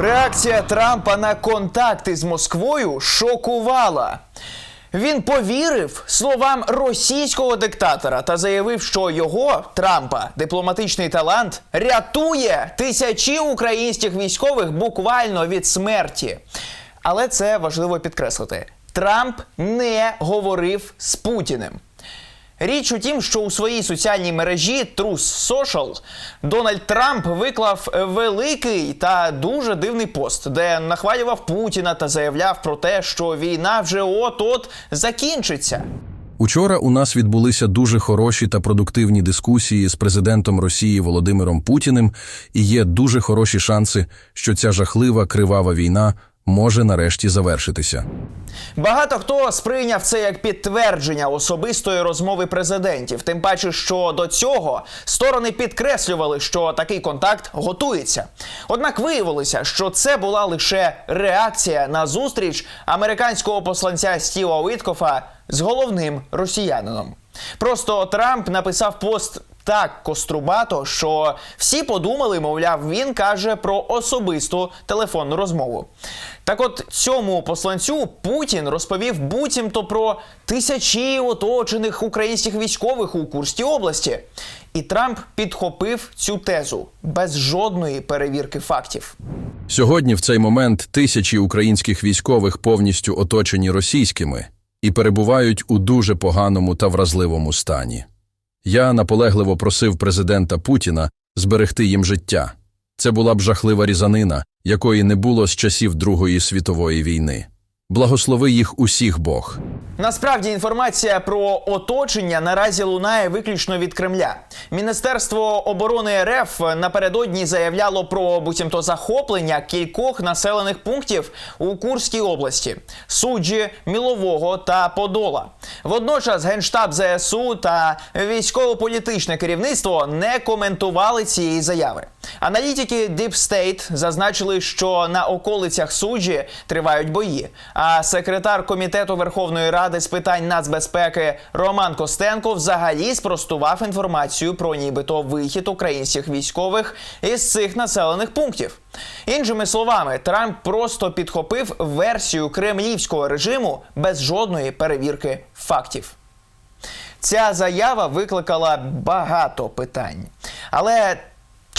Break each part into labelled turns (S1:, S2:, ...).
S1: Реакція Трампа на контакти з Москвою шокувала. Він повірив словам російського диктатора та заявив, що його Трампа дипломатичний талант рятує тисячі українських військових буквально від смерті. Але це важливо підкреслити: Трамп не говорив з Путіним. Річ у тім, що у своїй соціальній мережі Truth Social Дональд Трамп виклав великий та дуже дивний пост, де нахвалював Путіна та заявляв про те, що війна вже от-от закінчиться.
S2: Учора у нас відбулися дуже хороші та продуктивні дискусії з президентом Росії Володимиром Путіним, і є дуже хороші шанси, що ця жахлива кривава війна може нарешті завершитися.
S1: Багато хто сприйняв це як підтвердження особистої розмови президентів, тим паче, що до цього сторони підкреслювали, що такий контакт готується. Однак виявилося, що це була лише реакція на зустріч американського посланця Стіва Уіткофа з головним росіянином. Просто Трамп написав пост так кострубато, що всі подумали, мовляв, він каже про особисту телефонну розмову. Так от цьому посланцю Путін розповів буцімто про тисячі оточених українських військових у Курській області. І Трамп підхопив цю тезу без жодної перевірки фактів.
S2: Сьогодні, в цей момент, тисячі українських військових повністю оточені російськими і перебувають у дуже поганому та вразливому стані. Я наполегливо просив президента Путіна зберегти їм життя. Це була б жахлива різанина, якої не було з часів Другої світової війни. Благослови їх усіх Бог.
S1: Насправді інформація про оточення наразі лунає виключно від Кремля. Міністерство оборони РФ напередодні заявляло про буцімто захоплення кількох населених пунктів у Курській області суджі Мілового та Подола. Водночас генштаб ЗСУ та військово-політичне керівництво не коментували цієї заяви. Аналітики Deep State зазначили, що на околицях суджі тривають бої. А секретар комітету Верховної Ради з питань нацбезпеки Роман Костенко взагалі спростував інформацію про нібито вихід українських військових із цих населених пунктів. Іншими словами, Трамп просто підхопив версію кремлівського режиму без жодної перевірки фактів. Ця заява викликала багато питань. Але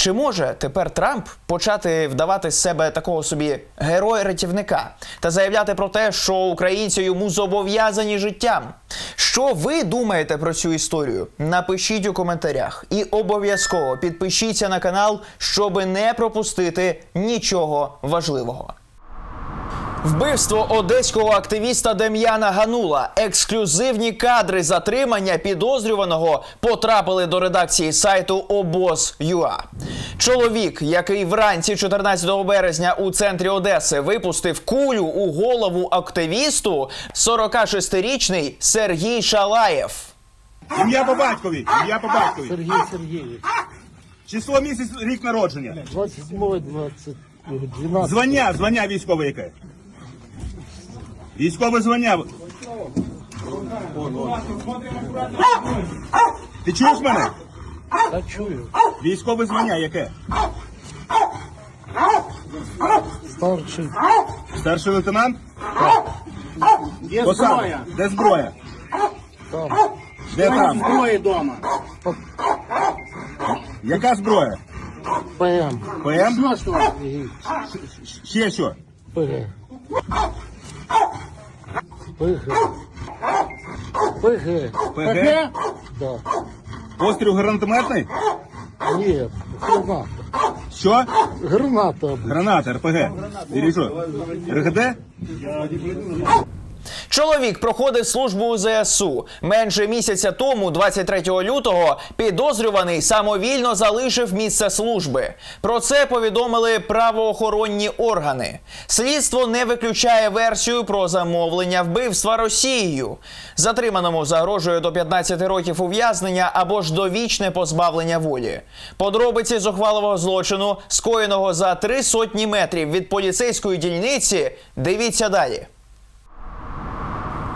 S1: чи може тепер Трамп почати вдавати з себе такого собі героя-рятівника та заявляти про те, що українці йому зобов'язані життям? Що ви думаєте про цю історію? Напишіть у коментарях і обов'язково підпишіться на канал, щоб не пропустити нічого важливого. Вбивство одеського активіста Дем'яна Ганула. Ексклюзивні кадри затримання підозрюваного потрапили до редакції сайту обоз.ua. Чоловік, який вранці 14 березня у центрі Одеси випустив кулю у голову активісту, 46-річний Сергій Шалаєв.
S3: Ім'я по батькові, ім'я по батькові.
S4: Сергій Сергійович,
S3: Число місяць, рік народження.
S4: 27 20 12
S3: Звання, звання військове яке. Військове звання. Ти чуєш мене?
S4: Та чую.
S3: Військове звання яке?
S4: Старший.
S3: Старший лейтенант?
S5: Є
S3: Посада.
S5: зброя.
S3: Де зброя?
S4: Там.
S3: Де там?
S5: Зброї вдома.
S3: Яка зброя?
S4: ПМ.
S3: ПМ?
S5: Що ж то?
S3: Ще що?
S4: ПГ. ПГ. ПГ.
S3: ПГ?
S4: Да.
S3: Постріл гранатометний?
S4: Ні, граната.
S3: Що?
S4: Граната.
S3: Граната, РПГ. Що? РГД?
S1: Чоловік проходив службу у ЗСУ. Менше місяця тому, 23 лютого, підозрюваний самовільно залишив місце служби. Про це повідомили правоохоронні органи. Слідство не виключає версію про замовлення вбивства Росією. Затриманому загрожує до 15 років ув'язнення або ж довічне позбавлення волі. Подробиці зухвалого злочину, скоєного за три сотні метрів від поліцейської дільниці, дивіться далі.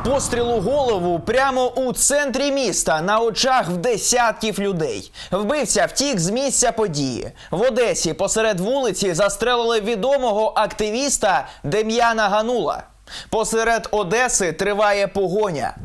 S1: Постріл у голову прямо у центрі міста на очах в десятків людей. Вбивця втік з місця події. В Одесі посеред вулиці застрелили відомого активіста Дем'яна Ганула. Посеред Одеси триває погоня.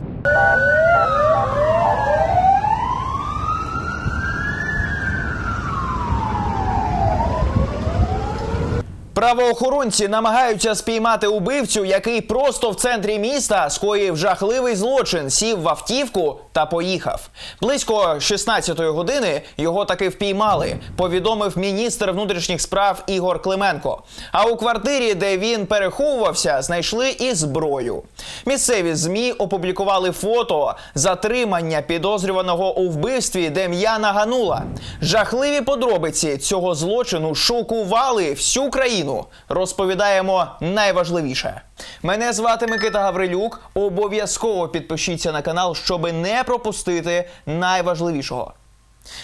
S1: Правоохоронці намагаються спіймати убивцю, який просто в центрі міста скоїв жахливий злочин, сів в автівку та поїхав. Близько 16-ї години його таки впіймали. Повідомив міністр внутрішніх справ Ігор Клименко. А у квартирі, де він переховувався, знайшли і зброю. Місцеві змі опублікували фото затримання підозрюваного у вбивстві Дем'яна Ганула. Жахливі подробиці цього злочину шокували всю країну. Розповідаємо найважливіше. Мене звати Микита Гаврилюк. Обов'язково підпишіться на канал, щоб не пропустити найважливішого.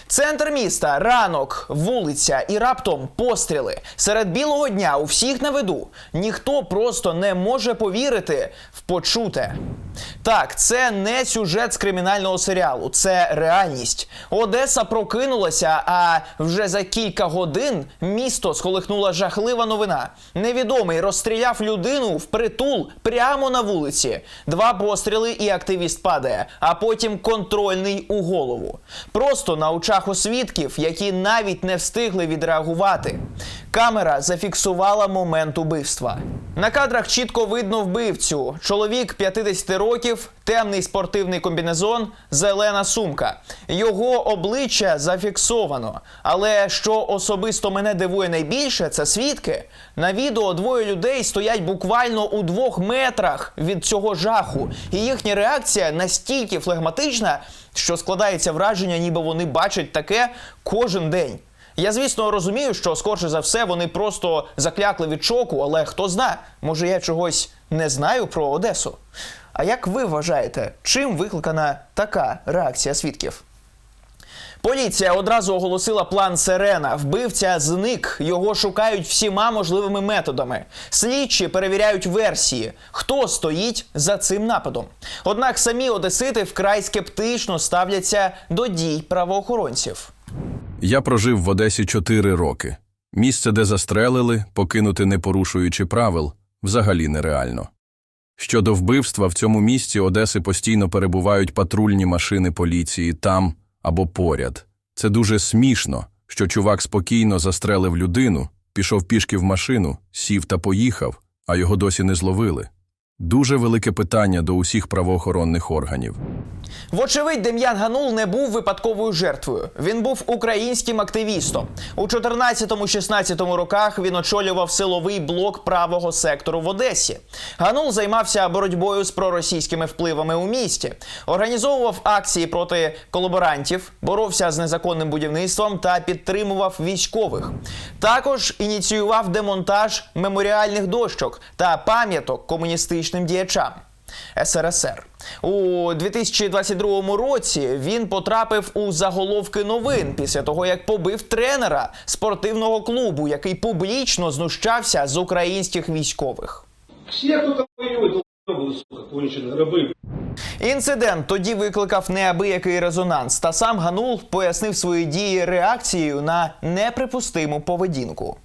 S1: Центр міста, ранок, вулиця і раптом постріли. Серед білого дня у всіх на виду. Ніхто просто не може повірити в почуте. Так, це не сюжет з кримінального серіалу, це реальність. Одеса прокинулася, а вже за кілька годин місто сколихнула жахлива новина. Невідомий розстріляв людину впритул прямо на вулиці. Два постріли і активіст падає, а потім контрольний у голову. Просто на очах у свідків, які навіть не встигли відреагувати. Камера зафіксувала момент убивства. На кадрах чітко видно вбивцю. Чоловік 50 років, темний спортивний комбінезон, зелена сумка. Його обличчя зафіксовано. Але що особисто мене дивує найбільше, це свідки. На відео двоє людей стоять буквально у двох метрах від цього жаху, і їхня реакція настільки флегматична, що складається враження, ніби вони бачать таке кожен день. Я, звісно, розумію, що скорше за все вони просто заклякли від шоку, але хто зна, може я чогось не знаю про Одесу. А як ви вважаєте, чим викликана така реакція свідків? Поліція одразу оголосила план Сирена. Вбивця зник. Його шукають всіма можливими методами. Слідчі перевіряють версії, хто стоїть за цим нападом. Однак самі одесити вкрай скептично ставляться до дій правоохоронців.
S2: Я прожив в Одесі чотири роки. Місце, де застрелили, покинути не порушуючи правил, взагалі нереально. Щодо вбивства, в цьому місці Одеси постійно перебувають патрульні машини поліції там або поряд. Це дуже смішно, що чувак спокійно застрелив людину, пішов пішки в машину, сів та поїхав, а його досі не зловили. Дуже велике питання до усіх правоохоронних органів.
S1: Вочевидь, Дем'ян Ганул не був випадковою жертвою. Він був українським активістом. У 14-16 роках він очолював силовий блок правого сектору в Одесі. Ганул займався боротьбою з проросійськими впливами у місті, організовував акції проти колаборантів, боровся з незаконним будівництвом та підтримував військових. Також ініціював демонтаж меморіальних дощок та пам'яток комуністичним діячам. СРСР у 2022 році він потрапив у заголовки новин після того, як побив тренера спортивного клубу, який публічно знущався з українських військових.
S6: Все, кто там воюет, долбоебы, сука, конченые рабы.
S1: Інцидент тоді викликав неабиякий резонанс, та сам Ганул пояснив свої дії реакцією на неприпустиму поведінку.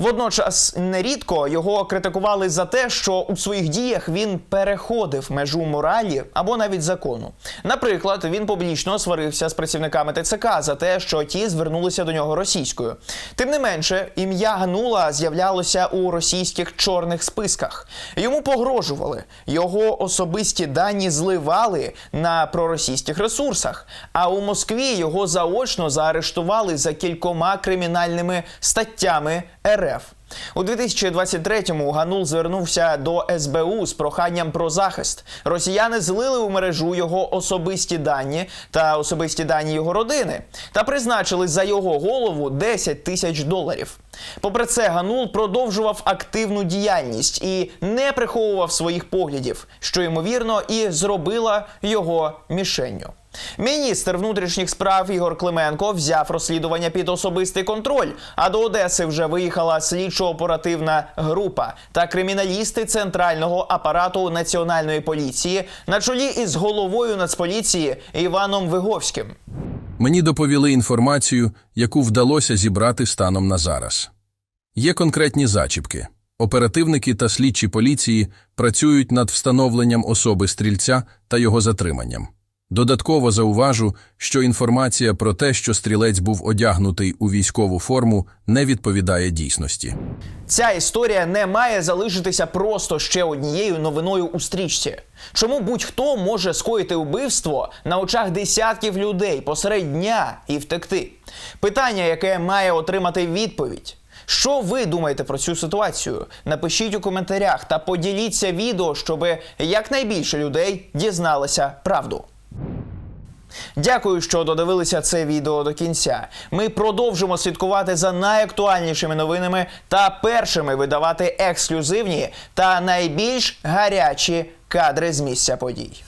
S1: Водночас нерідко його критикували за те, що у своїх діях він переходив межу моралі або навіть закону. Наприклад, він публічно сварився з працівниками ТЦК за те, що ті звернулися до нього російською. Тим не менше, ім'я Ганула з'являлося у російських чорних списках. Йому погрожували, його особисті дані зливали на проросійських ресурсах. А у Москві його заочно заарештували за кількома кримінальними статтями РФ. У 2023-му Ганул звернувся до СБУ з проханням про захист. Росіяни злили у мережу його особисті дані та особисті дані його родини та призначили за його голову 10 тисяч доларів. Попри це, Ганул продовжував активну діяльність і не приховував своїх поглядів, що ймовірно і зробила його мішенню. Міністр внутрішніх справ Ігор Клименко взяв розслідування під особистий контроль. А до Одеси вже виїхала слідчо-оперативна група та криміналісти центрального апарату національної поліції на чолі із головою Нацполіції Іваном Виговським.
S2: Мені доповіли інформацію, яку вдалося зібрати станом на зараз. Є конкретні зачіпки. Оперативники та слідчі поліції працюють над встановленням особи стрільця та його затриманням. Додатково зауважу, що інформація про те, що стрілець був одягнутий у військову форму, не відповідає дійсності.
S1: Ця історія не має залишитися просто ще однією новиною у стрічці. Чому будь-хто може скоїти вбивство на очах десятків людей посеред дня і втекти? Питання, яке має отримати відповідь. Що ви думаєте про цю ситуацію? Напишіть у коментарях та поділіться відео, щоб якнайбільше людей дізналися правду. Дякую, що додивилися це відео до кінця. Ми продовжимо слідкувати за найактуальнішими новинами та першими видавати ексклюзивні та найбільш гарячі кадри з місця подій.